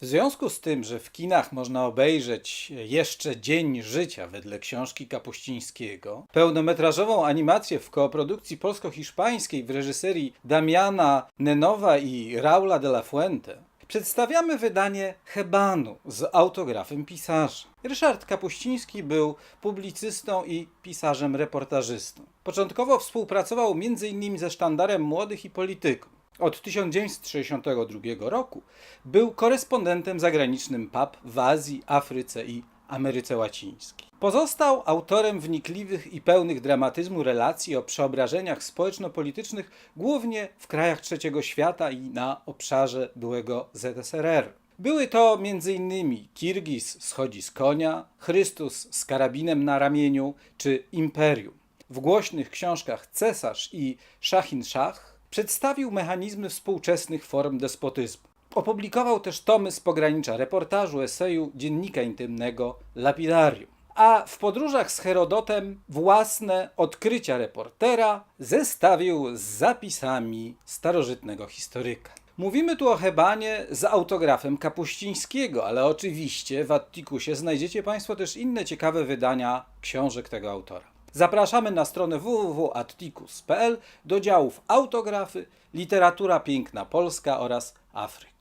W związku z tym, że w kinach można obejrzeć jeszcze Dzień Życia wedle książki Kapuścińskiego, pełnometrażową animację w kooprodukcji polsko-hiszpańskiej w reżyserii Damiana Nenowa i Raula de la Fuente, przedstawiamy wydanie Hebanu z autografem pisarza. Ryszard Kapuściński był publicystą i pisarzem reportażystą. Początkowo współpracował m.in. ze Sztandarem Młodych i Polityków. Od 1962 roku był korespondentem zagranicznym PAP w Azji, Afryce i Ameryce Łacińskiej. Pozostał autorem wnikliwych i pełnych dramatyzmu relacji o przeobrażeniach społeczno-politycznych głównie w krajach trzeciego świata i na obszarze byłego ZSRR. Były to m.in. Kirgis schodzi z konia, Chrystus z karabinem na ramieniu czy Imperium. W głośnych książkach Cesarz i Szachin Szach przedstawił mechanizmy współczesnych form despotyzmu. Opublikował też tomy z pogranicza reportażu, eseju, dziennika intymnego, lapidarium. A w podróżach z Herodotem własne odkrycia reportera zestawił z zapisami starożytnego historyka. Mówimy tu o Hebanie z autografem Kapuścińskiego, ale oczywiście w Attikusie znajdziecie Państwo też inne ciekawe wydania książek tego autora. Zapraszamy na stronę www.atticus.pl do działów autografy, literatura piękna polska oraz Afryka.